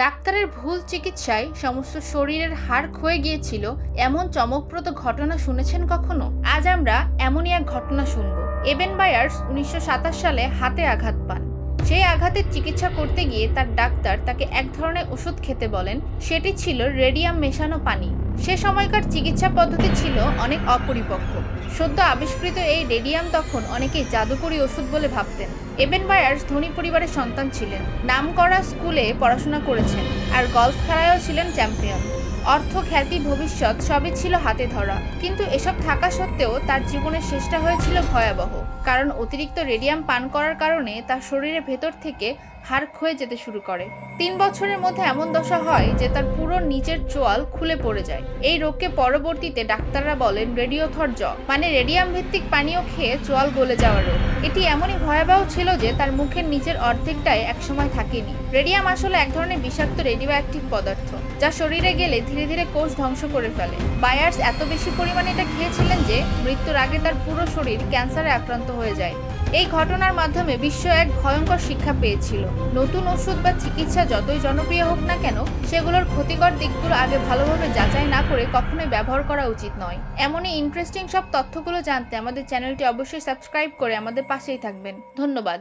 ডাক্তারের ভুল চিকিৎসায় সমস্ত শরীরের হাড় ক্ষয়ে গিয়েছিল, এমন চমকপ্রদ ঘটনা শুনেছেন কখনো? আজ আমরা এমনই এক ঘটনা শুনব। এবেন বায়ার্স উনিশশো সাতাশ সালে হাতে আঘাত পান। সেই আঘাতের চিকিৎসা করতে গিয়ে তার ডাক্তার তাকে এক ধরনের ওষুধ খেতে বলেন, সেটি ছিল রেডিয়াম মেশানো পানি। সে সময়কার চিকিৎসা পদ্ধতি ছিল অনেক অপরিপক্ক। সদ্য আবিষ্কৃত এই রেডিয়াম তখন অনেকেই জাদুকরি ওষুধ বলে ভাবতেন। এবেন বায়ার্স ধনী পরিবারের সন্তান ছিলেন। নামকরা স্কুলে পড়াশোনা করেছেন আর গলফ খেলায়ও ছিলেন চ্যাম্পিয়ন। অর্থ খ্যাতি ভবিষ্যৎ সবই ছিল হাতে ধরা। কিন্তু এসব থাকা সত্ত্বেও তার জীবনের শেষটা হয়েছিল ভয়াবহ। কারণ অতিরিক্ত রেডিয়াম পান করার কারণে তার শরীরের ভেতর থেকে হাড় ক্ষয়ে যেতে শুরু করে। তিন বছরের মধ্যে এমন দশা হয় যে তার পুরো নিচের চোয়াল খুলে পড়ে যায়। এই রোগকে পরবর্তীতে ডাক্তাররা বলেন রেডিওথর জ মানে রেডিয়াম ভিত্তিক পানীয় খেয়ে চোয়াল গলে যাওয়ার রোগ। এটি এমনই ভয়াবহ ছিল যে তার মুখের নিচের অর্ধেকটাই একসময় থাকেনি। রেডিয়াম আসলে এক ধরনের বিষাক্ত রেডিও পদার্থ, যা শরীরে গেলে ধীরে ধীরে কোষ ধ্বংস করে ফেলে। বায়ার্স এত বেশি পরিমাণে এটা খেয়েছিলেন যে, মৃত্যুর আগে তার পুরো শরীর ক্যান্সারে আক্রান্ত হয়ে যায়। এই ঘটনার মাধ্যমে বিশ্ব এক ভয়ঙ্কর শিক্ষা পেয়েছিল। নতুন ওষুধ বা চিকিৎসা যতই জনপ্রিয় হোক না কেন, সেগুলোর ক্ষতিকর দিকগুলো আগে ভালোভাবে যাচাই না করে কখনোই ব্যবহার করা উচিত নয়। এমনই ইন্টারেস্টিং সব তথ্যগুলো জানতে আমাদের চ্যানেলটি অবশ্যই সাবস্ক্রাইব করে আমাদের পাশেই থাকবেন। ধন্যবাদ।